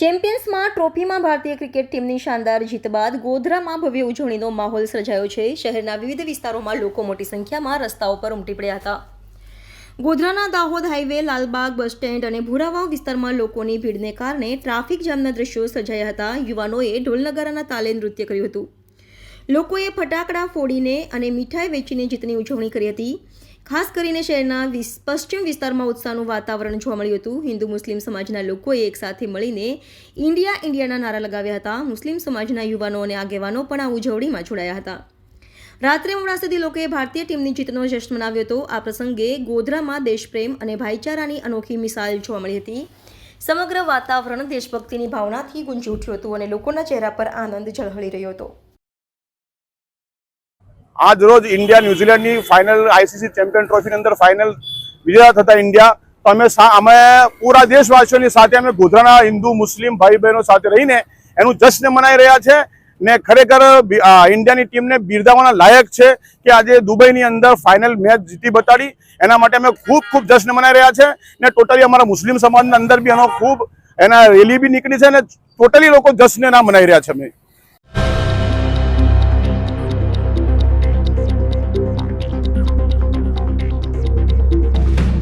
ચેમ્પિયન્સમાં ટ્રોફીમાં ભારતીય ક્રિકેટ ટીમની શાનદાર જીત બાદ ગોધરામાં ભવ્ય ઉજવણીનો માહોલ સર્જાયો છે. શહેરના વિવિધ વિસ્તારોમાં લોકો મોટી સંખ્યામાં રસ્તાઓ પર ઉમટી પડ્યા હતા. ગોધરાના Dahod highway, Lalbag bus stand અને ભૂરાવાવ વિસ્તારમાં લોકોની ભીડને કારણે ટ્રાફિક જામના દ્રશ્યો સર્જાયા હતા. યુવાનોએ ઢોલનગારાના તાલે નૃત્ય કર્યું હતું. લોકોએ ફટાકડા ફોડીને અને મીઠાઈ વેચીને જીતની ઉજવણી કરી હતી. ખાસ કરીને શહેરના પશ્ચિમ વિસ્તારમાં ઉત્સાહનું વાતાવરણ જોવા મળ્યું હતું. હિન્દુ, મુસ્લિમ સમાજના લોકોએ એકસાથે મળીને ઇન્ડિયા, ઇન્ડિયાના નારા લગાવ્યા હતા. મુસ્લિમ સમાજના યુવાનો અને આગેવાનો પણ આ ઉજવણીમાં જોડાયા હતા. રાત્રે મોડા સુધી લોકોએ ભારતીય ટીમની જીતનો જશ્ન મનાવ્યો હતો. આ પ્રસંગે ગોધરામાં દેશપ્રેમ અને ભાઈચારાની અનોખી મિસાલ જોવા મળી હતી. સમગ્ર વાતાવરણ દેશભક્તિની ભાવનાથી ગુંજી ઉઠ્યું હતું અને લોકોના ચહેરા પર આનંદ ઝળહળી રહ્યો હતો. આજ રોજ ઇન્ડિયા ન્યુઝીલેન્ડની ફાઇનલ આઈસીસી ચેમ્પિયન ટ્રોફીની અંદર ફાઇનલ વિજેતા થતા ઇન્ડિયા. તો અમે અમે પૂરા દેશવાસીઓની સાથે, અમે ગોધરાના હિન્દુ, મુસ્લિમ ભાઈ બહેનો સાથે રહીને એનું જશ્ન મનાઈ રહ્યા છે ને ખરેખર ઇન્ડિયાની ટીમને બિરદાવવાના લાયક છે કે આજે દુબઈની અંદર ફાઇનલ મેચ જીતી બતાડી. એના માટે અમે ખૂબ ખૂબ જશ્ન મનાઈ રહ્યા છે ને ટોટલી અમારા મુસ્લિમ સમાજના અંદર બી એનો ખૂબ, એના રેલી બી નીકળી છે ને ટોટલી લોકો જશ્ન ના મનાઈ રહ્યા છે અમે.